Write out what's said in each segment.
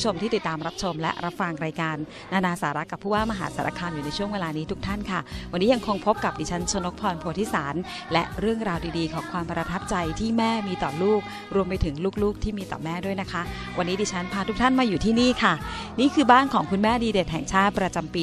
ผู้ชมที่ติดตามรับชมและรับฟังรายการ นานาสาระกับผู้ว่ามหาสารคามอยู่ในช่วงเวลานี้ทุกท่านค่ะ วันนี้ยังคงพบกับดิฉันชนกพรโพธิสาร และเรื่องราวดีๆ ของความประทับใจที่แม่มีต่อลูก รวมไปถึงลูกๆ ที่มีต่อแม่ด้วยนะคะ วันนี้ดิฉันพาทุกท่านมาอยู่ที่นี่ค่ะ นี่คือบ้านของคุณแม่ดีเด่นแห่งชาติประจำปี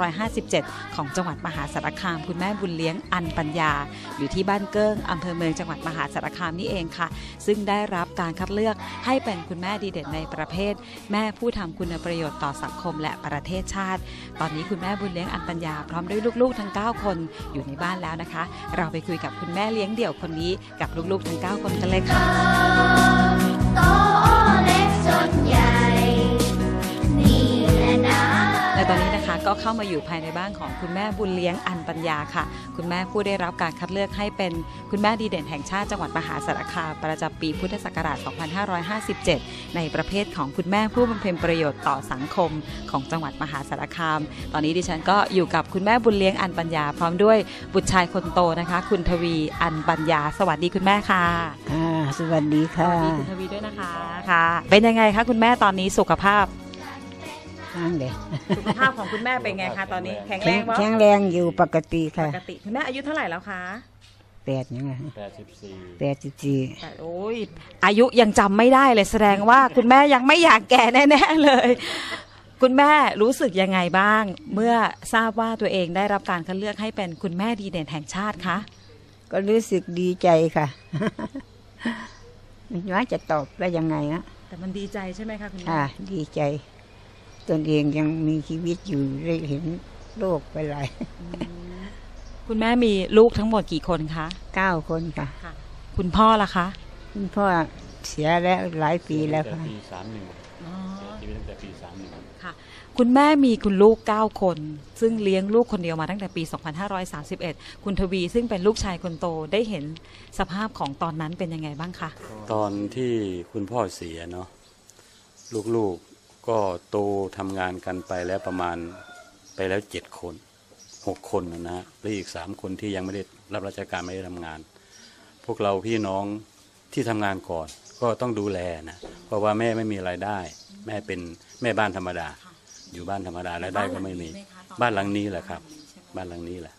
2557 ของจังหวัดมหาสารคาม คุณแม่บุญเลี้ยงอันปัญญา อยู่ที่บ้านเกิ้งอำเภอเมืองจังหวัดมหาสารคามนี่เองค่ะ ซึ่งได้รับการคัดเลือกให้เป็นคุณแม่ดีเด่นในประเภทแม่ผู้ทำคุณประโยชน์ต่อสังคมและประเทศชาติ ตอนนี้คุณแม่บุญเลี้ยงอันปัญญาพร้อมด้วยลูกๆ ทั้ง 9 คนอยู่ในบ้านแล้วนะคะ เราไปคุยกับคุณแม่เลี้ยงเดี่ยวคนนี้กับลูกๆ ทั้ง 9 คนกันเลยค่ะ ตอนนี้นะคะก็เข้ามาอยู่ภายในบ้านของคุณแม่บุญเลี้ยงอันปัญญาค่ะ คุณแม่ผู้ได้รับการคัดเลือกให้เป็นคุณแม่ดีเด่นแห่งชาติจังหวัดมหาสารคามประจำปีพุทธศักราช 2557 ในประเภทของคุณแม่ผู้บำเพ็ญประโยชน์ต่อสังคมของจังหวัดมหาสารคาม ตอนนี้ดิฉันก็อยู่กับคุณแม่บุญเลี้ยงอันปัญญา พร้อมด้วยบุตรชายคนโตนะคะ คุณทวีอันปัญญา สวัสดีคุณแม่ค่ะค่ะสวัสดีสค่ะวัสดีคุณทวีด้วยนะคะค่ะ เป็นยังไงคะคุณแม่ตอนนี้สุขภาพ นั่งเด็กสุขภาพของคุณแม่เป็นไงคะตอนนี้แข็งแรแข็งงปะแข็งแรงอยู่ปกติปค่ะกติคุณแม่อายุเท่าไหร่แล้วคะแปดยังไงแปดสิบสี่แปดสิบสี่แต่โอ้ยอายุยังจำไม่ได้เลยแสดงว่าคุณแม่ยังไม่อยากแก่แน่ๆเลย คุณแม่รู้สึกยังไงบ้าง เมื่อทราบว่าตัวเองได้รับการคัดเลือกให้เป็นคุณแม่ดีเด่นแห่งชาติคะก็รู้สึกดีใจค่ะไม่ว่าจะตอบได้ยังไงนะแต่มันดีใจใช่ไหมคะคุณแม่ค่ะดีใจ ตนเองยังมีชีวิตอยู่ได้เห็นโลกไปหลายคุณแม่มีลูกทั้งหมดกี่คนคะเก้าคนค่ะ คุณพ่อล่ะคะ คุณพ่อเสียแล้วหลายปีแล้วตั้งค่ะต่ปีสามหนึ่งเสียชีวิตตั้งแต่ปีสามหนึ่งคุณแม่มีคุณลูก9คน ซึ่งเลี้ยงลูกคนเดียวมาตั้งแต่ปี 2531 คุณทวีซึ่งเป็นลูกชายคนโตได้เห็นสภาพของตอนนั้นเป็นยังไงบ้างคะ ตอนที่คุณพ่อเสียเนาะลูกๆ ก็โตทำงานกันไปแล้วประมาณไปแล้วเจ็ดคนหกคนนะนะและอีกสามคนที่ยังไม่ได้รับราชการไม่ได้ทำงาน พวกเราพี่น้องที่ทำงานก่อนก็ต้องดูแลนะเพราะว่าแม่ไม่มีรายได้ แม่เป็นแม่บ้านธรรมดา อยู่บ้านธรรมดารายได้ก็ไม่มี บ้านหลังนี้แหละครับ บ้านหลังนี้แหละ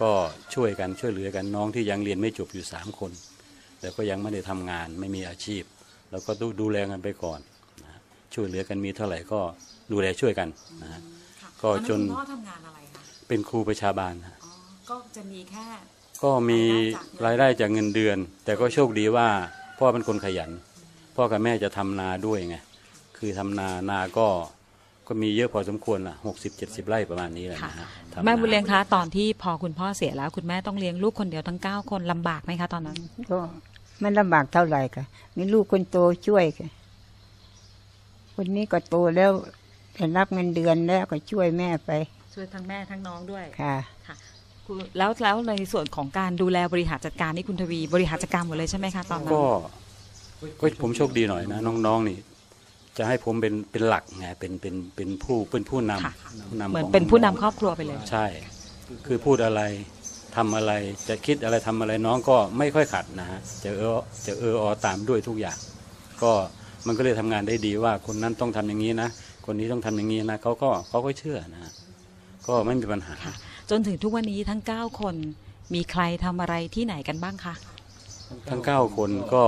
ก็ช่วยกันช่วยเหลือกันน้องที่ยังเรียนไม่จบอยู่สามคน แต่ก็ยังไม่ได้ทำงานไม่มีอาชีพ แล้วก็ดูดูแลกันไปก่อนนะฮะ ช่วยเหลือกันมีเท่าไหร่ก็ดูแลช่วยกันนะฮะก็จนพ่อทำงานอะไรคะเป็นครูประชาบาลฮะอ๋อก็จะมีแค่ก็มีรายได้จากเงินเดือน แต่ก็โชคดีว่าพ่อเป็นคนขยัน พ่อกับแม่จะทำนาด้วยไงคือทำนานาก็ก็มีเยอะพอสมควรละหกสิบเจ็ดสิบไร่ประมาณนี้แหละค่ะนะฮะทำนาแม่บุญเลี้ยงคะตอนที่พอคุณพ่อเสียแล้ว คุณแม่ต้องเลี้ยงลูกคนเดียวทั้ง9คนลำบากไหมคะตอนนั้น ก็ไม่ลำบากเท่าไหร่ค่ะมีลูกคนโตช่วยค่ะ คนนี้ก็โตแล้วได้รับเงินเดือนแล้วก็ช่วยแม่ไป ช่วยทั้งแม่ทั้งน้องด้วยค่ะค่ะ คุณแล้วแล้วในส่วนของการดูแลบริหารจัดการนี่คุณทวี บริหารจัดการหมดเลยใช่ไหมคะตอนนั้นก็ก็ผมโชคดีหน่อยนะ น้องๆนี่ จะให้ผมเป็นเป็นหลักไงเป็นเป็นเป็นผู้เป็นผู้นำค่ะผู้นำเหมือนของเป็นผู้นำครอบครัวไปเลย ใช่ คือพูดอะไรทำอะไรจะคิดอะไรทำอะไรน้องก็ไม่ค่อยขัดนะฮะจะเออจะเอออตามด้วยทุกอย่าง ก็ มันก็เลยทำงานได้ดีว่าคนนั้นต้องทำอย่างนี้นะ คนนี้ต้องทำอย่างนี้นะเขาก็เขาก็เชื่อนะฮะก็ไม่มีปัญหาค่ะจนถึงทุกวันนี้ทั้ง 9 คนมีใครทำอะไรที่ไหนกันบ้างคะทั้งเก้าคนก็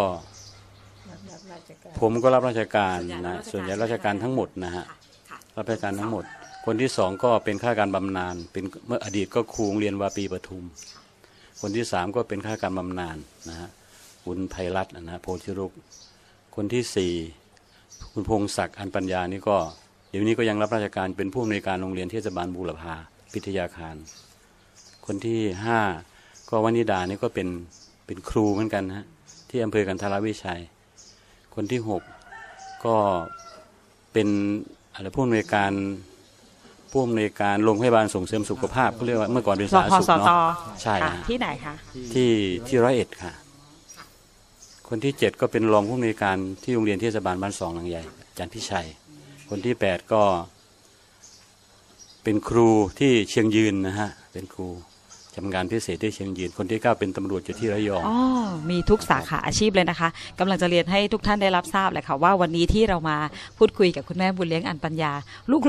ผมก็รับราชการนะ ส่วนใหญ่ราชการทั้งหมดนะฮะรับราชการทั้งหมด คนที่สองก็เป็นข้าราชการบำนาญเป็นเมื่ออดีตก็ครูโรงเรียนวาปีปทุม คนที่สามก็เป็นข้าราชการบำนาญนะฮะคุณไพรัตน์นะฮะโพธิรุก คนที่สี่คุณพงศักดิ์อันปัญญานี่ก็เดี๋ยวนี้ก็ยังรับราชการเป็นผู้อำนวยการโรงเรียนเทศบาลบูรพาพิทยาคาร คนที่ห้าก็วนิดานี่ก็เป็นเป็นครูเหมือนกันนะฮะที่อำเภอกันทรวิชัย คนที่หกก็เป็นอะไรผู้อำนวยการผู้อำนวยการโรงพยาบาลส่งเสริมสุขภาพเขาเรียกว่าเมื่อก่อนเป็นรสาพธารณสุขสตเนาะใช่ค่ะฮะที่ไหนคะที่ที่ร้อยเอ็ดค่ะ คนที่เจ็ดก็เป็นรองผู้อำนวยการที่โรงเรียนเทศบาลบ้านสองหลังใหญ่อาจันพิชัย คนที่แปดก็เป็นครูที่เชียงยืนนะฮะเป็นครู ทำงานพิเศษที่เชียงยืนคนที่เก้าเป็นตำรวจอยู่ที่ระยองอ๋อมีทุกสาขาอาชีพเลยนะคะกำลังจะเรียนให้ทุกท่านได้รับทราบเลยค่ะว่าวันนี้ที่เรามาพูดคุยกับคุณแม่บุญเลี้ยงอันปัญญา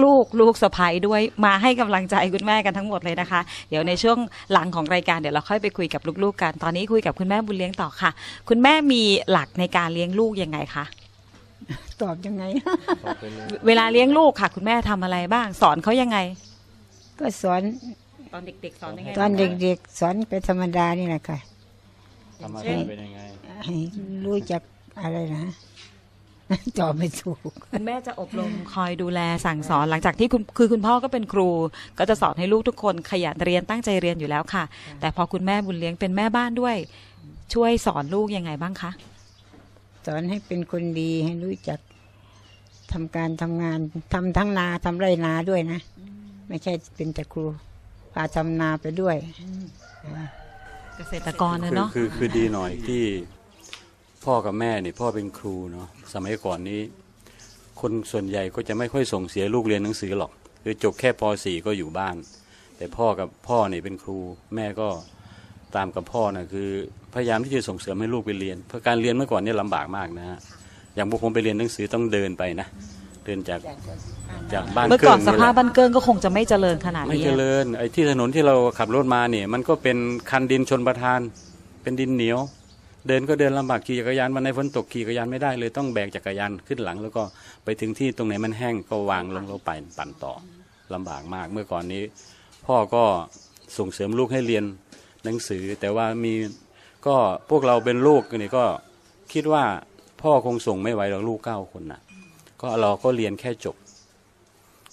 ลูกๆลูกสะใภ้ด้วยมาให้กำลังใจคุณแม่กันทั้งหมดเลยนะคะ เดี๋ยวในช่วงหลังของรายการเดี๋ยวเราค่อยไปคุยกับลูกๆกันตอนนี้คุยกับคุณแม่บุญเลี้ยงต่อค่ะ คุณแม่มีหลักในการเลี้ยงลูกยังไงคะตอบยังไง เวลาเลี้ยงลูกค่ะ คุณแม่ทำอะไรบ้าง สอนเขายังไง ก็สอน ตอนเด็กๆสอนยังไงตอนเด็กๆสอนไปธรรมดานี่แหละค่ะธรรมเช่ชานติเป็นยังไงให้รู้จักอะไรนะตอบไม่ถูกคุณแม่จะอบรมคอยดูแลสั่งสอนหลังจากที่คุณคือคุณพ่อก็เป็นครู ก็จะสอนให้ลูกทุกคนขยันเรียนตั้งใจเรียนอยู่แล้วค่ะ แต่พอคุณแม่บุญเลี้ยงเป็นแม่บ้านด้วย ช่วยสอนลูกยังไงบ้างคะสอนให้เป็นคนดีให้รู้จักทำการทำงานทำทั้งนาทำไรนาด้วยนะ ไม่ใช่เป็นแต่ครู พาทำนาไปด้วย เกษตรกรนะคือเนาะคือคือดีหน่อยที่พ่อกับแม่นี่พ่อเป็นครูเนาะสมัยก่อนนี้ คนส่วนใหญ่ก็จะไม่ค่อยส่งเสียลูกเรียนหนังสือหรอก คือจบแค่ป .4 ก็อยู่บ้าน แต่พ่อกับพ่อนี่เป็นครู แม่ก็ตามกับพ่อนะคือพยายามที่จะส่งเสริมให้ลูกไปเรียน เพราะการเรียนเมื่อก่อนเนี่ยลำบากมากนะฮะอย่างพวกผมไปเรียนหนังสือต้องเดินไปนะ เดินจากจากบ้านเมื่อก่อนเงสนี่แหภาละพบ้านเกิงก็คงจะไม่เจริญขนาดไม่นี้เจริญไอ้ที่ถนนที่เราขับรถมาเนี่ย มันก็เป็นคันดินชนประทาน เป็นดินเหนียว เดินก็เดินลำบากขี่จักรยานวันในฝนตกขี่จักรยานไม่ได้เลยต้องแบกจักรยานขึ้นหลัง แล้วก็ไปถึงที่ตรงไหนมันแห้งก็วางลงแล้วไปปั่นต่อลำบากมากเมื่อก่อนนี้ พ่อก็ส่งเสริมลูกให้เรียนหนังสือ แต่ว่ามีก็พวกเราเป็นลูกนี่ก็คิดว่าพ่อคงส่งไม่ไหวหรอกลูกเก้าคนน่ะ ก็เราก็เรียนแค่จบ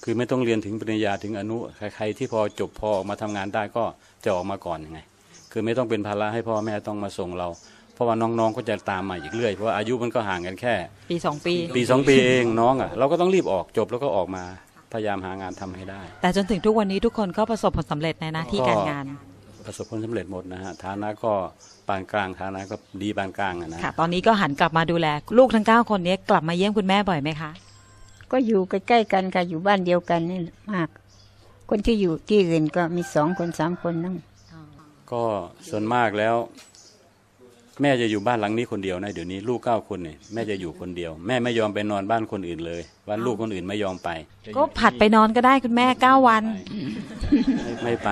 คือไม่ต้องเรียนถึงปริญญาถึงอนุ ใคร ๆ ที่พอจบพอออกมาทำงานได้ก็จะออกมาก่อนยังไง คือไม่ต้องเป็นภาระให้พ่อแม่ต้องมาส่งเรา เพราะว่าน้องๆก็จะตามมาอีกเรื่อย เพราะว่าอายุมันก็ห่างกันแค่ ปีสองปี ปีสองปีเองน้องอะเราก็ต้องรีบออกจบแล้วก็ออกมาพยายามหางานทำให้ได้ แต่จนถึงทุกวันนี้ทุกคนก็ประสบผลสำเร็จในหน้าที่การงาน ประสบผลสำเร็จหมดนะฮะฐานะก็ ปานกลางฐานะก็ดีปานกลางอะนะค่ะ ตอนนี้ก็หันกลับมาดูแล ลูกทั้งเก้าคนนี้กลับมาเยี่ยมคุณแม่บ่อยไหมคะ ก็อยู่ใกล้ๆกันค่ะอยู่บ้านเดียวกันนี่มาก คนที่อยู่ที่อื่นก็มีสองคนสามคนนั่งก็ส่วนมากแล้ว แม่จะอยู่บ้านหลังนี้คนเดียวนะเดี๋ยวนี้ลูกเก้าคนเนี่ยแม่จะอยู่คนเดียว แม่ไม่ยอมไปนอนบ้านคนอื่นเลยบ้านลูกคนอื่นไม่ยอมไป ก็ผัดไปนอนก็ได้คุณแม่เก้าวัน ไม่ไม่ไป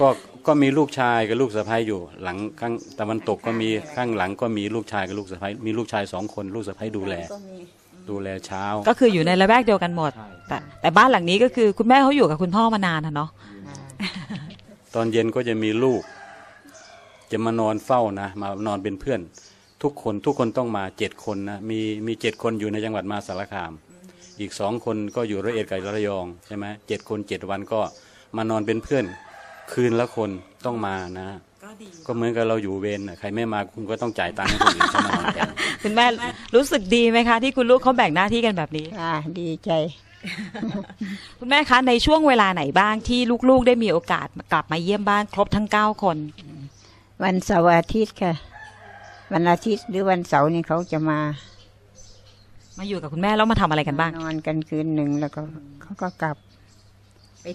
ก็ ก็ก็มีลูกชายกับลูกสะใภ้อยู่ หลังข้างตะวันตกก็มีข้างหลังก็มีลูกชายกับลูกสะใภ้มีลูกชายสองคนลูกสะใภ้ดูแล ดูแลเช้า ก็คืออยู่ในระแวกเดียวกันหมด แต่แต่บ้านหลังนี้ก็คือคุณแม่เขาอยู่กับคุณพ่อมานานนะเนาะตอนเย็นก็จะมีลูก จะมานอนเฝ้านะมานอนเป็นเพื่อน ทุกคนทุกคนต้องมาเจ็ดคนนะมีมีเจ็ดคนอยู่ในจังหวัดมหาสารคาม อีกสองคนก็อยู่ระเอ็ดกับระยองใช่ไหมเจ็ดคนเจ็ดวันก็มานอนเป็นเพื่อน คืนละคนต้องมานะก็ดีก็เหมือนกับเราอยู่เวรน่ะใครไม่มาคุณก็ต้องจ่ายตังค์ให้คนอื่นเขามานอนแทนคุณแม่รู้สึกดีไหมคะ ที่คุณลูกเขาแบ่งหน้าที่กันแบบนี้อ่าดีใจ คุณแม่คะในช่วงเวลาไหนบ้างที่ลูกๆได้มีโอกาสกลับมาเยี่ยมบ้านครบทั้งเก้าคน วันเสาร์อาทิตย์ค่ะ วันอาทิตย์หรือวันเสาร์นี่เขาจะมา มาอยู่กับคุณแม่แล้วมาทำอะไรกันบ้างนอนกันคืนหนึ่งแล้วก็เขาก็กลับไป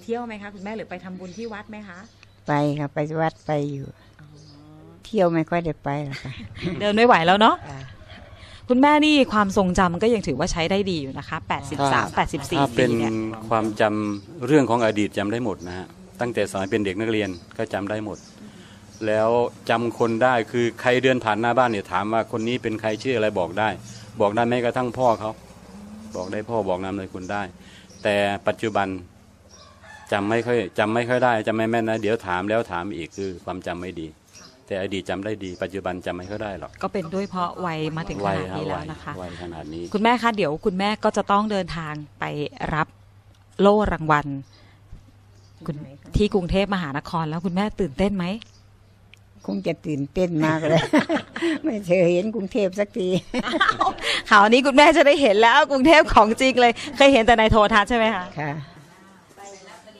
เที่ยวไหมคะคุณแม่หรือไปทำบุญที่วัดไหมคะไปค่ะไปวัดไปอยู่เที่ยวไม่ค่อยได้ไปหรอกค่ะเดินไม่ไหวแล้วเนาะอ่าคุณแม่นี่ความทรงจำก็ยังถือว่าใช้ได้ดีอยู่นะคะถ้า83ถ้า84เป็ปีนเนี่ยความจำเรื่องของอดีตจำได้หมดนะฮะตั้งแต่สมัยเป็นเด็กนักเรียนก็จำได้หมด แล้วจำคนได้คือใครเดินผ่านหน้าบ้านเนี่ยถามว่าคนนี้เป็นใครชื่ออะไรบอกได้ บอกได้แม้กระทั่งพ่อเขาบอกได้พ่อบอกนามเลยคุณได้ แต่ปัจจุบัน จำไม่ค่อยจำไม่ค่อยได้จำไม่แม่นนะ เดี๋ยวถามแล้วถามอีกคือความจำไม่ดี แต่อดีตจำได้ดี ปัจจุบันจำไม่ค่อยได้หรอกก็เป็นด้วยเพราะวัยมาถึงขวัยนาดฮะนี้แล้วัวยนะคะวัยขนาดนี้ คุณแม่คะเดี๋ยวคุณแม่ก็จะต้องเดินทางไปรับโล่รางวัลคุณที่กรุงเทพมหานครแล้วคุณแม่ตื่นเต้นไหมคงจะตื่นเต้นมากเลย ไม่เคยเห็นกรุงเทพสักทีข่าวนี้คุณแม่จะได้เห็นแล้วกรุงเทพของจริงเลย เคยเห็นแต่ในโทรทัศน์ใช่ไหมคะค่ะ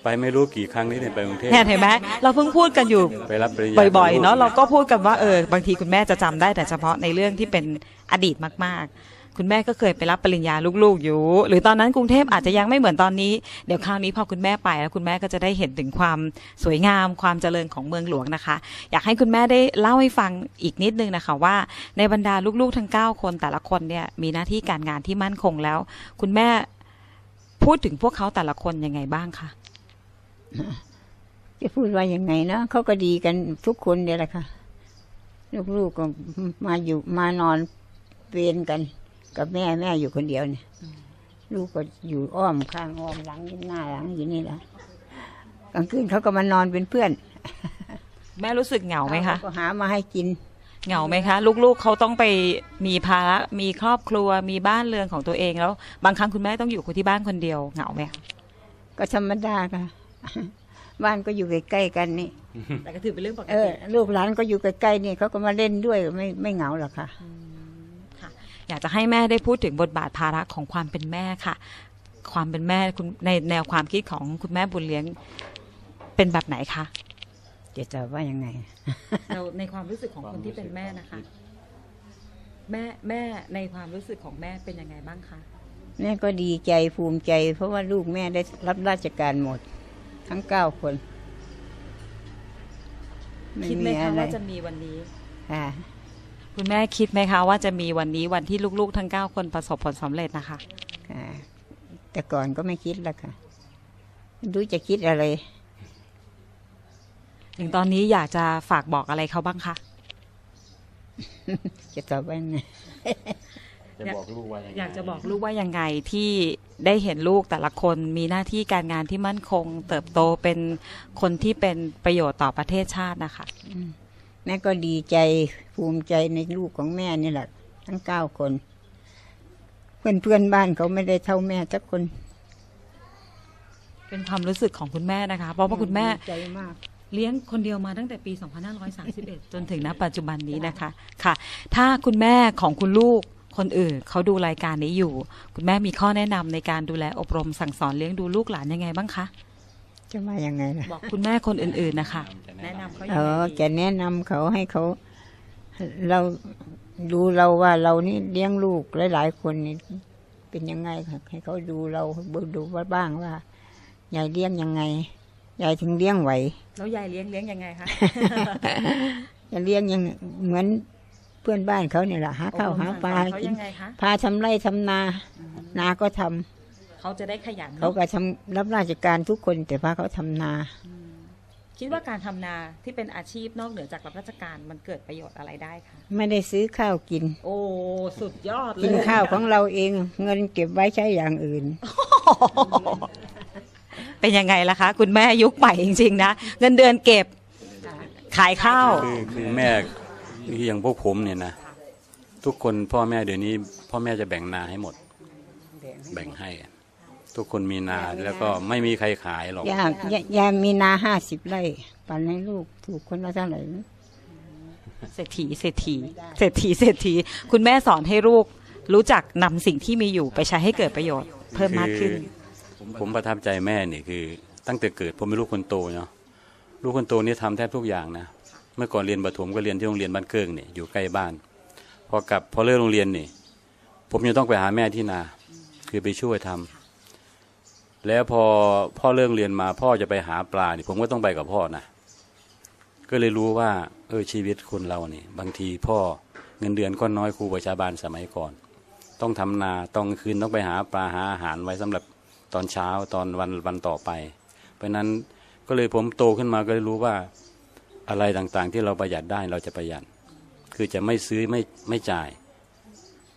ไปไม่รู้กี่ครั้งนี่เนี่ยไปกรุงเทพเนี่ยเห็นไหมเราเพิ่งพูดกันอยู่ไปรับปริญญาบ่อยๆเนาะลูกเราก็พูดกันว่าเออบางทีคุณแม่จะจำได้แต่เฉพาะในเรื่องที่เป็นอดีตมาก ๆ คุณแม่ก็เคยไปรับปริญญาลูกๆอยู่ หรือตอนนั้นกรุงเทพอาจจะยังไม่เหมือนตอนนี้เดี๋ยวคราวนี้พอคุณแม่ไปแล้วคุณแม่ก็จะได้เห็นถึงความสวยงามความเจริญของเมืองหลวงนะคะ อยากให้คุณแม่ได้เล่าให้ฟังอีกนิดนึงนะคะว่า ในบรรดาลูกๆทั้ง 9 คนแต่ละคนเนี่ยมีหน้าที่การงานที่มั่นคงแล้ว คุณแม่พูดถึงพวกเขาแต่ละคนยังไงบ้างคะ จะพูดว่ายังไงนะเขาก็ดีกันทุกคนเดียแหละค่ะ ลูกๆก็มาอยู่มานอนเวรกัน กับแม่แม่อยู่คนเดียวเนี่ย ลูกก็อยู่อ้อมข้างอ้อมหลังหน้าหลังอยู่นี่แหละกลางคืนเขาก็มานอนเป็นเพื่อนแม่รู้สึกเหงาไหมคะเขาก็หามาให้กิน เหงาไหมคะ ลูกๆเขาต้องไปมีภาระมีครอบครัวมีบ้านเรือนของตัวเองแล้ว บางครั้งคุณแม่ต้องอยู่คนที่บ้านคนเดียว เหงาไหมคะก็ธรรมดาค่ะ บ้านก็อยู่ใกล้ๆกันนี่ แต่ก็ถือเป็นเรื่องปกเอติอลูกหลานก็อยู่ใกล้ๆนี่เขาก็มาเล่นด้วยไม่ไม่เหงาหรอกค่ะ ค่ะ อยากจะให้แม่ได้พูดถึงบทบาทภาระของความเป็นแม่ค่ะ ความเป็นแม่คุณในแนวความคิดของคุณแม่บุญเลี้ยงเป็นแบบไหนคะจะตอบว่ายังไง เราในความรู้สึกของคนที่เป็นแม่นะคะ แม่แม่ในความรู้สึกของแม่เป็นยังไงบ้างคะ แม่ก็ดีใจภูมิใจ เพราะว่าลูกแม่ได้รับราชการหมด ทั้งเก้าคนคิดไหมคะว่าจะมีวันนี้ค่ะคุณแม่คิดไหมคะ ว่าจะมีวันนี้วันที่ลูกๆ ทั้งเก้าคนประสบผลสำเร็จนะคะค่ะแต่ก่อนก็ไม่คิดละค่ะไม่รู้จะคิดอะไรอย่างตอนนี้อยากจะฝากบอกอะไรเขาบ้างคะจะตอบว่ายังไง จะบอกลูกว่ายังไงอยากจะบอกลูกว่ายังไงที่ได้เห็นลูกแต่ละคนมีหน้าที่การงานที่มั่นคง เติบโตเป็นคนที่เป็นประโยชน์ต่อประเทศชาตินะคะแม่ก็ดีใจภูมิใจในลูกของแม่นี่แหละ ทั้งเก้าคน เพื่อนเพื่อนๆบ้านเขาไม่ได้เท่าแม่สักคน เป็นความรู้สึกของคุณแม่นะคะ เพราะว่าคุณแม่ดีใจมากเลี้ยงคนเดียวมาตั้งแต่ปี 2531 จนถึงณปัจจุบันนี้นะคะ ค่ะ ถ้าคุณแม่ของคุณลูก คนอื่นเขาดูรายการนี้อยู่ คุณแม่มีข้อแนะนำในการดูแลอบรมสั่งสอนเลี้ยงดูลูกหลานยังไงบ้างคะจะว่ายังไงล่ะบอกคุณแม่คนอื่นๆนะคะแนะนำเขาเอยังไงอดีจะแนะนำเขาให้เขา เราดูเราว่าเรานี่เลี้ยงลูกหลายๆคนนี่เป็นยังไงค่ะให้เขาดูเราดูว่าบ้างว่ายายเลี้ยงยังไงยายถึงเลี้ยงไหวแล้วยายเลี้ยงเลี้ยงยังไงคะจะเลี้ยงยังเหมือน เพื่อนบ้านเขาเนี่ยแหละหาข้าวหาปลาเขากินยังไงคะพาทำไร่ทำนา นาก็ทำเขาจะได้ขยันเขาก็ทำรับราชการทุกคน แต่พาเขาทำนาคิดว่าการทำนาที่เป็นอาชีพนอกเหนือจากรับราชการมันเกิดประโยชน์อะไรได้คะไม่ได้ซื้อข้าวกิน โอ้สุดยอดเลกินยข้าวของเราเอง เงินเก็บไว้ใช้อย่างอื่น เป็นยังไงล่ะคะ คุณแม่ยุคใหม่จริงๆนะ เงินเดือนเก็บ ขายข้าว คือคือแม่ อย่างพวกผมเนี่ยนะทุกคนพ่อแม่เดี๋ยวนี้ พ่อแม่จะแบ่งนาให้หมด แบ่งให้ ทุกคนมีนาแล้วก็ไม่มีใครขายหรอกยายยายายมีนาห้าสิบไร่ปันให้ลูกถูกคนละเท่าไหร่เศรษฐีเศรษฐีเศรษฐีเศรษฐีคุณแม่สอนให้ลูกรู้จักนำสิ่งที่มีอยู่ไปใช้ให้เกิดประโยชน์เพิ่มมากขึ้น ผมผมประทับใจแม่นี่คือ ตั้งแต่เกิดผมเป็นลูกคนโตเนาะลูกคนโตนี่ทำแทบทุกอย่างนะ เมื่อก่อนเรียนประถมก็เรียนที่โรงเรียนบ้านเกิงเนี่ยอยู่ใกล้บ้าน พอกลับพอเลิกโรงเรียนนี่ผมยังต้องไปหาแม่ที่นา คือไปช่วยทำแล้วพอพ่อเลิกเรียนมาพ่อจะไปหาปลานี่ผมก็ต้องไปกับพ่อนะก็เลยรู้ว่า เออชีวิตคนเราเนี่ยบางทีพ่อเงินเดือนก็น้อยครูประชาบาลสมัยก่อน ต้องทำนาต้องคืนต้องไปหาปลาหาอาหารไว้สำหรับตอนเช้าตอนวันวันต่อไป เพราะนั้นก็เลยผมโตขึ้นมาก็เลยรู้ว่า อะไรต่างๆ ที่เราประหยัดได้เราจะประหยัด คือจะไม่ซื้อไม่ไม่จ่าย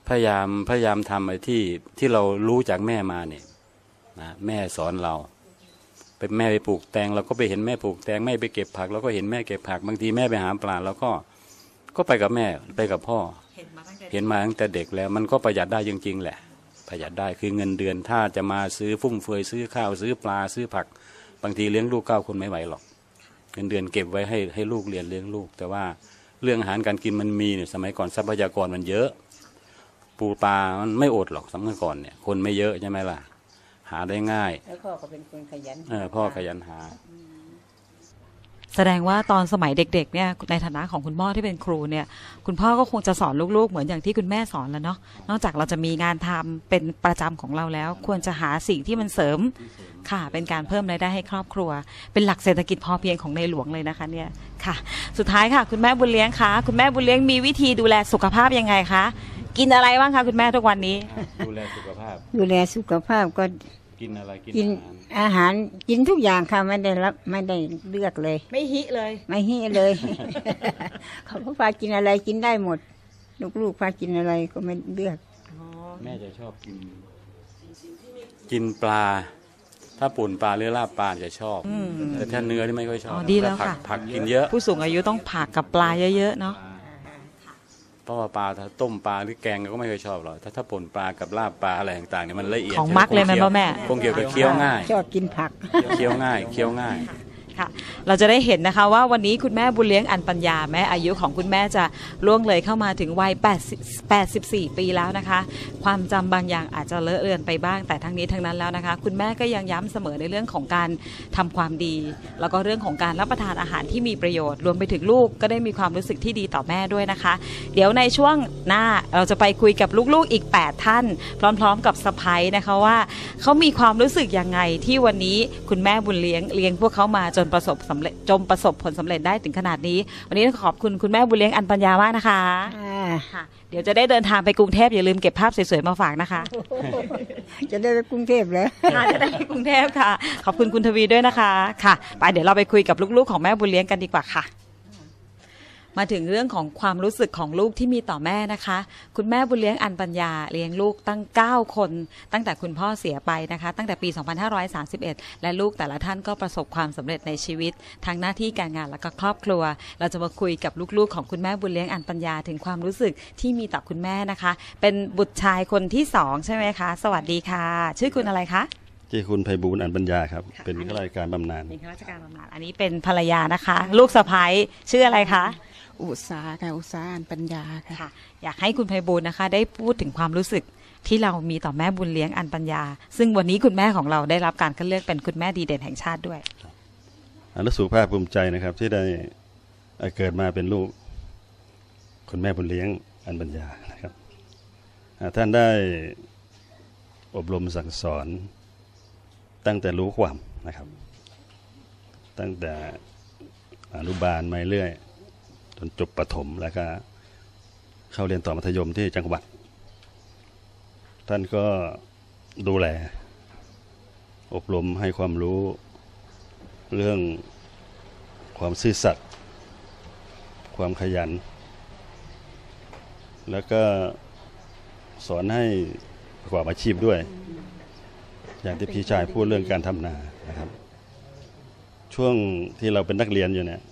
พยายามพยายามทำไอ้ที่ที่เรารู้จากแม่มาเนี่ยนะแม่สอนเราไปแม่ไปปลูกแตงเราก็ไปเห็นแม่ปลูกแตงแม่ไปเก็บผักเราก็เห็นแม่เก็บผักบางทีแม่ไปหาปลาเราก็ก็ไปกับแม่ไปกับพ่อ เห็นมาตั้งแต่เห็นมาตั้งแต่เด็กแล้ว มันก็ประหยัดได้จริง ๆ แหละ ประหยัดได้คือเงินเดือนถ้าจะมาซื้อฟุ่มเฟือยซื้อข้าวซื้อปลาซื้อผัก บางทีเลี้ยงลูกเก้าคนไม่ไหวหรอก เงินเดือนเก็บไว้ให้ให้ลูกเรียนเลี้ยงลูก แต่ว่าเรื่องอาหารการกินมันมีเนี่ยสมัยก่อนทรัพยากรมันเยอะ ปูปลามันไม่อดหรอกสมัยก่อนเนี่ยคนไม่เยอะใช่ไหมล่ะ หาได้ง่าย แล้วพ่อก็เป็นคนขยันเออพ่อขยันหา แสดงว่าตอนสมัยเด็กๆเนี่ยในฐานะของคุณพ่อที่เป็นครูเนี่ยคุณพ่อก็คงจะสอนลูกๆ เหมือนอย่างที่คุณแม่สอนแล้วเนาะนอกจากเราจะมีงานทำเป็นประจำของเราแล้ว ควรจะหาสิ่งที่มันเสริมค่ะ เป็นการเพิ่มรายได้ให้ครอบครัว เป็นหลักเศรษฐกิจพอเพียงของในหลวงเลยนะคะเนี่ยค่ะ สุดท้ายค่ะ คุณแม่บุญเลี้ยงคะคุณแม่บุญเลี้ยงมีวิธีดูแลสุขภาพยังไงคะกินอะไรบ้างคะคุณแม่ทุกวันนี้ ดูแลสุขภาพ ดูแลสุขภาพก็ กินอะไรกินกินอาหารอาหารกินทุกอย่างค่ะไม่ได้รับไม่ได้เลือกเลย ไม่ฮิเลย ไม่ให้เลย เขาก็พากินอะไรกินได้หมด ลูกๆพากินอะไรก็ไม่เลือก แม่จะชอบกิน กินปลา ถ้าป่นปลาหรือลาบปลาจะชอบ แต่ถ้าเนื้อนี่ไม่ค่อยชอบอ๋อดีแล้วต่ผักค่ะ ผักกินเยอะ ผู้สูงอายุต้องผักกับปลาเยอะๆเนาะ เพราะว่าปลาถ้าต้มปลาหรือแกงก็ไม่ค่อยชอบหรอกถ้าถ้าป่นปลากับลาบปลาอะไรต่างๆเนี่ยมันละเอียดของมักเลยไหมคงพ่อแม่คงเกี่ยวกับเคี้ยวง่ายชอบกินผักเคี้ยวง่ายเคี้ยวง่าย ค่ะ เราจะได้เห็นนะคะว่าวันนี้คุณแม่บุญเลี้ยงอันปัญญาแม้อายุของคุณแม่จะล่วงเลยเข้ามาถึงวัย84 ปีแล้วนะคะ ความจำบางอย่างอาจจะเลอะเลือนไปบ้างแต่ทั้งนี้ทั้งนั้นแล้วนะคะ คุณแม่ก็ยังย้ำเสมอในเรื่องของการทำความดี แล้วก็เรื่องของการรับประทานอาหารที่มีประโยชน์รวมไปถึงลูกก็ได้มีความรู้สึกที่ดีต่อแม่ด้วยนะคะ เดี๋ยวในช่วงหน้าเราจะไปคุยกับลูกๆอีก 8 ท่าน พร้อมๆกับสะพ้ยนะคะว่าเขามีความรู้สึกยังไงที่วันนี้คุณแม่บุญเลี้ยงเลี้ยงพวกเขามาจนประสบสำเร็จจนประสบผลสำเร็จได้ถึงขนาดนี้ วันนี้ต้องขอบคุณคุณแม่บุญเลี้ยงอันปัญญามากนะคะค่ะ เดี๋ยวจะได้เดินทางไปกรุงเทพอย่าลืมเก็บภาพสวยๆมาฝากนะคะ จะได้ไปกรุงเทพแล้วค่ะจะได้ไปกรุงเทพค่ะ ขอบคุณคุณทวีด้วยนะคะค่ะ ไปเดี๋ยวเราไปคุยกับลูกๆของแม่บุญเลี้ยงกันดีกว่าค่ะ มาถึงเรื่องของความรู้สึกของลูกที่มีต่อแม่นะคะ คุณแม่บุญเลี้ยงอันปัญญาเลี้ยงลูกตั้ง 9 คน ตั้งแต่คุณพ่อเสียไปนะคะ ตั้งแต่ปี 2531 และลูกแต่ละท่านก็ประสบความสำเร็จในชีวิตทั้งหน้าที่การงานและก็ครอบครัว เราจะมาคุยกับลูกๆ ของคุณแม่บุญเลี้ยงอันปัญญาถึงความรู้สึกที่มีต่อคุณแม่นะคะ เป็นบุตรชายคนที่สองใช่ไหมคะ สวัสดีค่ะ ชื่อคุณอะไรคะ ชื่อคุณไพบูลย์อันปัญญาครับเป็นข้าราชการบำนาญเป็นข้าราชการบำนาญอันนี้เป็นภรรยานะคะ ลูกสะพ้ยชื่ออะไรคะอุตสาหค่ะอุตสาหอันปัญญาค่ะ ค่ะ อยากให้คุณไพบูลย์นะคะ ได้พูดถึงความรู้สึกที่เรามีต่อแม่บุญเลี้ยงอันปัญญา ซึ่งวันนี้คุณแม่ของเราได้รับการคัดเลือกเป็นคุณแม่ดีเด่นแห่งชาติด้วย อันรู้สึกภาคภูมิใจนะครับ ที่ได้เอ่อเกิดมาเป็นลูก คุณแม่บุญเลี้ยงอันปัญญานะครับอ่าท่านได้อบรมสั่งสอน ตั้งแต่รู้ความนะครับ ตั้งแต่อนุบาลมาเรื่อย จนจบประถมแล้วก็เข้าเรียนต่อมัธยมที่จังหวัด ท่านก็ดูแล อบรมให้ความรู้เรื่องความซื่อสัตย์ความขยัน แล้วก็สอนให้ประกอบอาชีพด้วย อย่างที่พี่ชายพูดเรื่องการทำนานะครับ ช่วงที่เราเป็นนักเรียนอยู่เนี่ย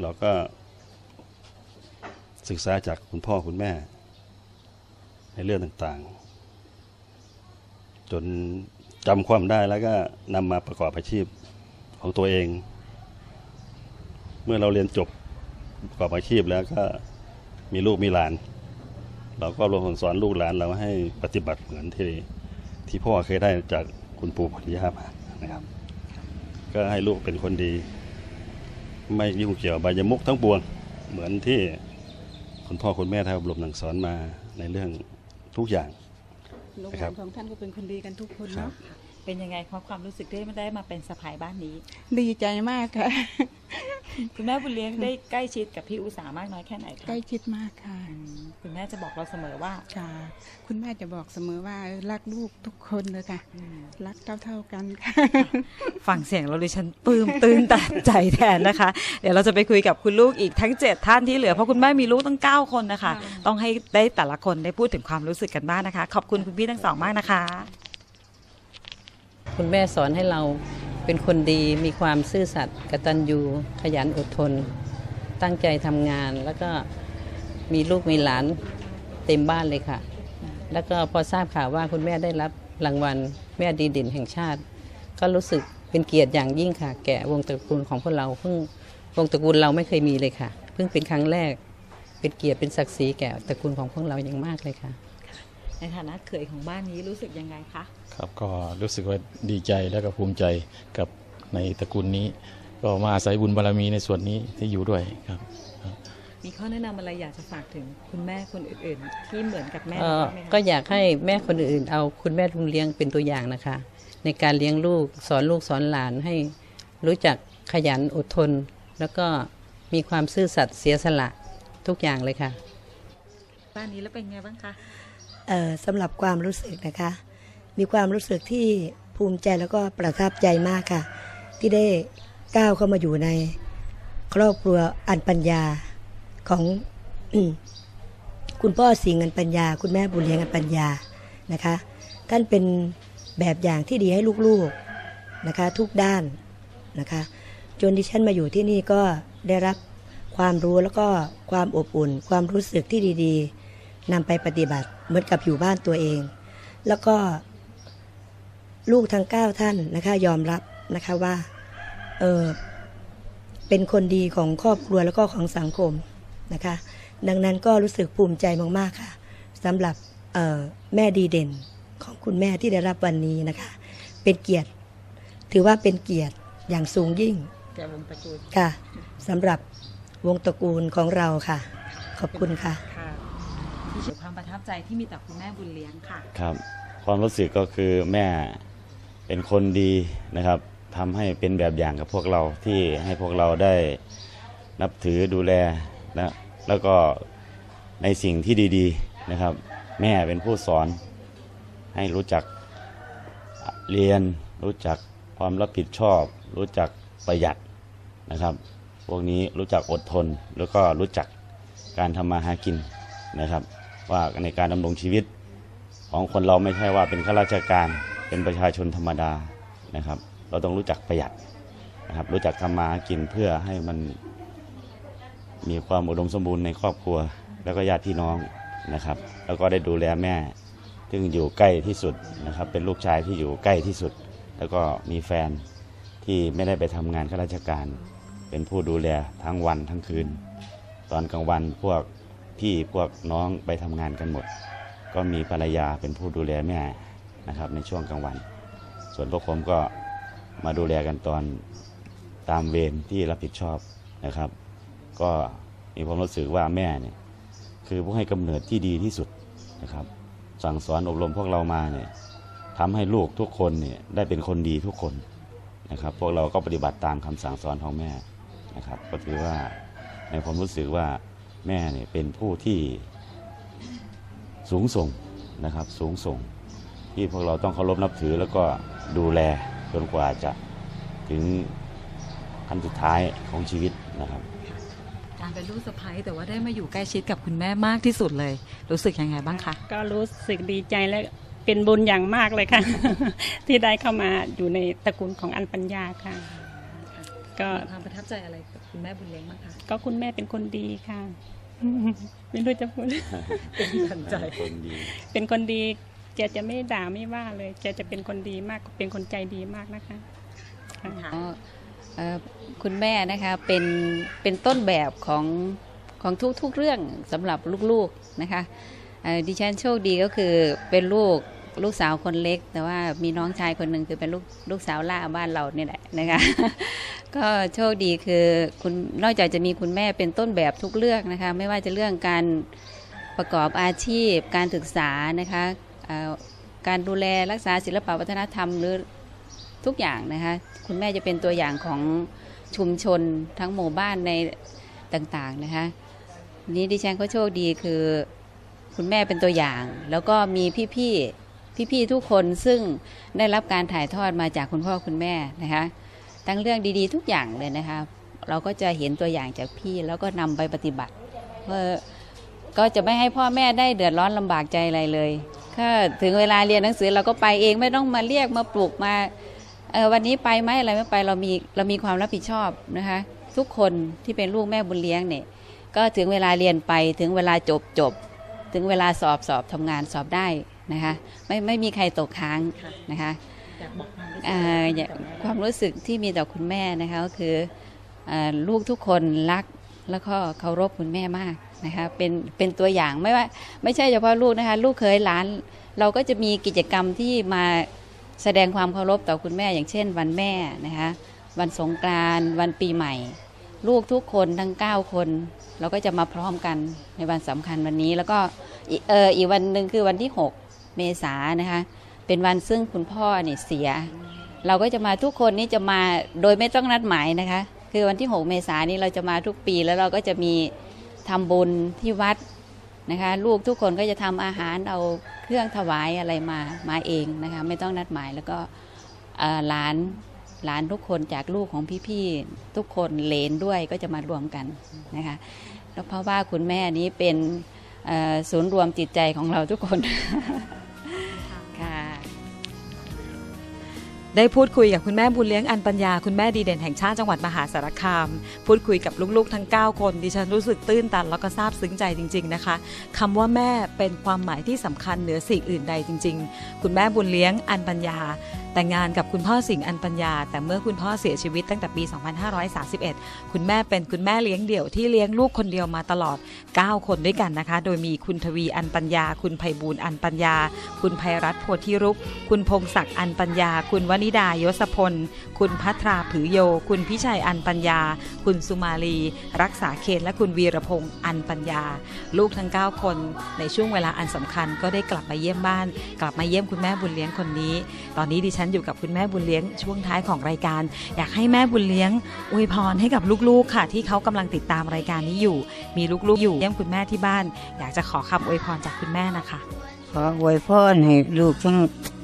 เราก็ศึกษาจากคุณพ่อคุณแม่ ในเรื่องต่างๆ จนจำความได้แล้วก็นำมาประกอบอาชีพของตัวเอง เมื่อเราเรียนจบประกอบอาชีพแล้วก็มีลูกมีหลาน เราก็รวมสอนลูกหลานเราให้ปฏิบัติเหมือนที่ที่พ่อเคยได้จาก คุณปู่คุณย่ามานะครับ ก็ให้ลูกเป็นคนดี ไม่ยุ่งเกี่ยวอบายมุกทั้งปวง เหมือนที่คุณพ่อคุณแม่ท่านอบรมหนังสอนมาในเรื่องทุกอย่างลูกนะหครัลาบนของท่านก็เป็นคนดีกันทุกคนครับเนาะเป็นยังไงความความรู้สึกได้ไม่ได้มาเป็นสะพายบ้านนี้ ดีใจมากค่ะ คุณแม่บุญเลี้ยงได้ใกล้ชิดกับพี่อุสามากน้อยแค่ไหนคะใกล้ชิดมากค่ะอืมคุณแม่จะบอกเราเสมอว่าค่ะ คุณแม่จะบอกเสมอว่ารักลูกทุกคนเลยค่ะ รักเท่าๆกันค่ะฟังเสียงเราดิฉันปลื้มตื้นตันใจแทนนะคะ เดี๋ยวเราจะไปคุยกับคุณลูกอีกทั้ง 7 ท่านที่เหลือเพราะคุณแม่มีลูกตั้ง 9 คนนะคะ ต้องให้ได้แต่ละคนได้พูดถึงความรู้สึกกันบ้างนะคะ ขอบคุณคุณพี่ทั้งสองมากนะคะ คุณแม่สอนให้เรา เป็นคนดีมีความซื่อสัตย์กตัญญูขยันอดทน ตั้งใจทำงาน แล้วก็มีลูกมีหลานเต็มบ้านเลยค่ะ แล้วก็พอทราบข่าวว่าคุณแม่ได้รับรางวัลแม่ดีเด่นแห่งชาติ ก็รู้สึกเป็นเกียรติอย่างยิ่งค่ะ แก่วงตระกูลของพวกเราเพิ่งวงตระกูลเราไม่เคยมีเลยค่ะ เพิ่งเป็นครั้งแรก เป็นเกียรติเป็นศักดิ์ศรีแก่ตระกูลของพวกเราอย่างมากเลยค่ะ ในฐานะเขยของบ้านนี้รู้สึกยังไงคะครับก็รู้สึกว่าดีใจและก็ภูมิใจกับในตระกูลนี้ ก็มาอาศัยบุญบารมีในส่วนนี้ที่อยู่ด้วยครับ มีข้อแนะนำอะไรอยากจะฝากถึงคุณแม่คนอื่นๆ ที่เหมือนกับแม่เอ่อบ้างไหมคะก็อยากให้แม่คนอื่นเอาคุณแม่ลุงเลี้ยงเป็นตัวอย่างนะคะ ในการเลี้ยงลูกสอนลูกสอนหลานให้รู้จักขยันอดทน แล้วก็มีความซื่อสัตย์เสียสละทุกอย่างเลยค่ะ บ้านนี้แล้วเป็นไงบ้างคะเอ่อ สำหรับความรู้สึกนะคะ มีความรู้สึกที่ภูมิใจแล้วก็ประทับใจมากค่ะ ที่ได้ก้าวเข้ามาอยู่ในครอบครัวอันปัญญาของคุณพ่อสิงห์อันปัญญา คุณแม่บุญเลี้ยงอันปัญญานะคะ ท่านเป็นแบบอย่างที่ดีให้ลูกๆนะคะ ทุกด้านนะคะจนดิฉันมาอยู่ที่นี่ก็ได้รับความรู้แล้วก็ความอบอุ่น ความรู้สึกที่ดี ๆ นำไปปฏิบัติเหมือนกับอยู่บ้านตัวเอง แล้วก็ลูกทั้งเก้าท่านนะคะยอมรับนะคะว่าเออเป็นคนดีของครอบครัวแล้วก็ของสังคมนะคะ ดังนั้นก็รู้สึกภูมิใจมาก ๆ ค่ะสำหรับเอ่อแม่ดีเด่นของคุณแม่ที่ได้รับวันนี้นะคะ เป็นเกียรติถือว่าเป็นเกียรติอย่างสูงยิ่งแกวงตระกูลค่ะสำหรับวงตระกูลของเราค่ะ ขอบคุณค่ะ ค่ะที่เกิดความประทับใจที่มีต่อคุณแม่บุญเลี้ยงค่ะ ครับ ความรู้สึกก็คือแม่เป็นคนดีนะครับทำให้เป็นแบบอย่างกับพวกเราที่ให้พวกเราได้นับถือดูแลนะแล้วก็ในสิ่งที่ดีๆนะครับ แม่เป็นผู้สอนให้รู้จักเรียน รู้จักความรับผิดชอบ รู้จักประหยัดนะครับ พวกนี้รู้จักอดทนแล้วก็รู้จักการทำมาหากินนะครับ ว่าในการดำรงชีวิตของคนเราไม่ใช่ว่าเป็นข้าราชการเป็นประชาชนธรรมดานะครับ เราต้องรู้จักประหยัดนะครับ รู้จักทำมาหากินเพื่อให้มันมีความอุดมสมบูรณ์ในครอบครัว แล้วก็ญาติพี่น้องนะครับ แล้วก็ได้ดูแลแม่ซึ่งอยู่ใกล้ที่สุดนะครับ เป็นลูกชายที่อยู่ใกล้ที่สุด แล้วก็มีแฟนที่ไม่ได้ไปทำงานข้าราชการ เป็นผู้ดูแลทั้งวันทั้งคืน ตอนกลางวันพวก พี่พวกน้องไปทำงานกันหมด ก็มีภรรยาเป็นผู้ดูแลแม่นะครับในช่วงกลางวัน ส่วนพวกผมก็มาดูแลกันตอนตามเวรที่รับผิดชอบนะครับ ก็มีความรู้สึกว่าแม่เนี่ยคือผู้ให้กำเนิดที่ดีที่สุดนะครับ สั่งสอนอบรมพวกเรามาเนี่ยทำให้ลูกทุกคนเนี่ยได้เป็นคนดีทุกคนนะครับ พวกเราก็ปฏิบัติตามคำสั่งสอนของแม่นะครับ ก็ถือว่าในความรู้สึกว่า แม่เนี่ยเป็นผู้ที่สูงส่งนะครับสูงส่งที่พวกเราต้องเคารพนับถือแล้วก็ดูแลจนกว่าจะถึงขั้นสุดท้ายของชีวิตนะครับ การเป็นลูกสะใภ้แต่ว่าได้มาอยู่ใกล้ชิดกับคุณแม่มากที่สุดเลย รู้สึกยังไงบ้างคะก็รู้สึกดีใจและเป็นบุญอย่างมากเลยค่ะ ที่ได้เข้ามาอยู่ในตระกูลของอันปัญญาค่ะ ก็มีความประทับใจอะไรกับคุณแม่บุญเลี้ยงบ้างคะก็คุณแม่เป็นคนดีค่ะ ไม่รู้จะพูดเป็นทันใจคนดี เป็นคนดีแกจะไม่ด่าไม่ว่าเลยแกจะเป็นคนดีมากเป็นคนใจดีมากนะคะค่ะค่ะเอ่อคุณแม่นะคะเป็นเป็นต้นแบบของของทุกๆเรื่องสำหรับลูกๆนะคะเอ่อดิฉันโชคดีก็คือเป็นลูกลูกสาวคนเล็ก แต่ว่ามีน้องชายคนหนึ่งคือเป็นลูกลูกสาวล่าบ้านเราเนี่ยแหละนะคะ ก็โชคดีคือคุณนอกจากจะมีคุณแม่เป็นต้นแบบทุกเรื่องนะคะ ไม่ว่าจะเรื่องการประกอบอาชีพ การศึกษานะคะการดูแลรักษาศิลปวัฒนธรรมหรือทุกอย่างนะคะ คุณแม่จะเป็นตัวอย่างของชุมชนทั้งหมู่บ้านในต่างๆนะคะนี้ดิฉันก็โชคดีคือคุณแม่เป็นตัวอย่าง แล้วก็มีพี่ๆพี่ๆทุกคนซึ่งได้รับการถ่ายทอดมาจากคุณพ่อคุณแม่นะคะ ทั้งเรื่องดีๆ ทุกอย่างเลยนะคะเราก็จะเห็นตัวอย่างจากพี่แล้วก็นำไปปฏิบัติเพื่อก็จะไม่ให้พ่อแม่ได้เดือดร้อนลำบากใจอะไรเลยถ้าถึงเวลาเรียนหนังสือเราก็ไปเองไม่ต้องมาเรียกมาปลุกมาเออวันนี้ไปไหมอะไรไม่ไปเรามีเรามีความรับผิดชอบนะคะ ทุกคนที่เป็นลูกแม่บุญเลี้ยงเนี่ยก็ถึงเวลาเรียนไปถึงเวลาจบจบ ถึงเวลาสอบสอบทำงานสอบได้นะคะ ไม่ไม่มีใครตกค้างนะคะอยากบอก ความรู้สึกที่มีต่อคุณแม่นะคะก็คืออลูกทุกคนรักแล้วก็เคารพคุณแม่มากนะคะเป็นเป็นตัวอย่างไม่ว่าไม่ใช่เฉพาะลูกนะคะลูกเคยหลาน เราก็จะมีกิจกรรมที่มาแสดงความเคารพต่อคุณแม่ อย่างเช่น วันแม่นะคะวันสงกรานต์วันปีใหม่ ลูกทุกคนทั้ง 9 คน เราก็จะมาพร้อมกันในวันสำคัญวันนี้ แล้วก็อีกเอออีกวันหนึ่งคือวันที่ 6 เมษายนะคะ เป็นวันซึ่งคุณพ่อเนี่ยเสีย เราก็จะมาทุกคนนี่จะมาโดยไม่ต้องนัดหมายนะคะ คือวันที่ 6 เมษายนนี้เราจะมาทุกปีแล้วเราก็จะมีทำบุญที่วัดนะคะ ลูกทุกคนก็จะทำอาหารเอาเครื่องถวายอะไรมามาเองนะคะ ไม่ต้องนัดหมายแล้วก็หลานหลานทุกคนจากลูกของพี่ๆทุกคนเลนด้วยก็จะมารวมกันนะคะแล้วเพราะว่าคุณแม่นี้เป็นศูนย์รวมจิตใจของเราทุกคน ได้พูดคุยกับคุณแม่บุญเลี้ยงอันปัญญาคุณแม่ดีเด่นแห่งชาติจังหวัดมหาสารคาม พูดคุยกับลูกๆทั้ง 9 คนดิฉันรู้สึกตื้นตันแล้วก็ซาบซึ้งใจจริง ๆนะคะคำว่าแม่เป็นความหมายที่สำคัญเหนือสิ่งอื่นใดจริง ๆ คุณแม่บุญเลี้ยงอันปัญญา แต่งงานกับคุณพ่อสิงห์อันปัญญา แต่เมื่อคุณพ่อเสียชีวิตตั้งแต่ปี 2531 คุณแม่เป็นคุณแม่เลี้ยงเดี่ยวที่เลี้ยงลูกคนเดียวมาตลอด 9 คนด้วยกันนะคะ โดยมีคุณทวีอันปัญญา คุณไพบูลย์อันปัญญา คุณภัยรัตน์โพธิรุกคุณพงศักดิ์อันปัญญา คุณวนิดายศพล คุณพัทราผือโย คุณพิชัยอันปัญญา คุณสุมาลี รักษาเขตและคุณวีรพงศ์อันปัญญา ลูกทั้ง 9 คน ในช่วงเวลาอันสำคัญก็ได้กลับมาเยี่ยมบ้าน กลับมาเยี่ยมคุณแม่บุญเลี้ยงคนนี้ ตอนนี้ดิฉันอยู่กับคุณแม่บุญเลี้ยงช่วงท้ายของรายการ อยากให้แม่บุญเลี้ยงอวยพรให้กับลูกๆค่ะ ที่เขากำลังติดตามรายการนี้อยู่ มีลูกๆอยู่เยี่ยมคุณแม่ที่บ้าน อยากจะขอคำอวยพรจากคุณแม่นะคะขออวยพรให้ลูกทั้ง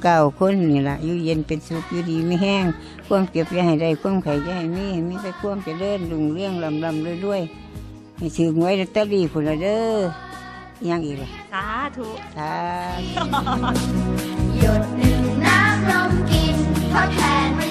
เก้าคนนี่ละอยู่เย็นเป็นสุขอยู่ดีไม่แห้งความเก็บอย่าให้ได้ความไข่อย่าให้มีให้มีแต่ความเจริญรุ่งเรื่องลำลำรวยๆให้ถึงไว้ลอตเตอรี่ผุนละเด้ออิหยังอีกล่ะสาธุสาธุ pumpkin, a can return.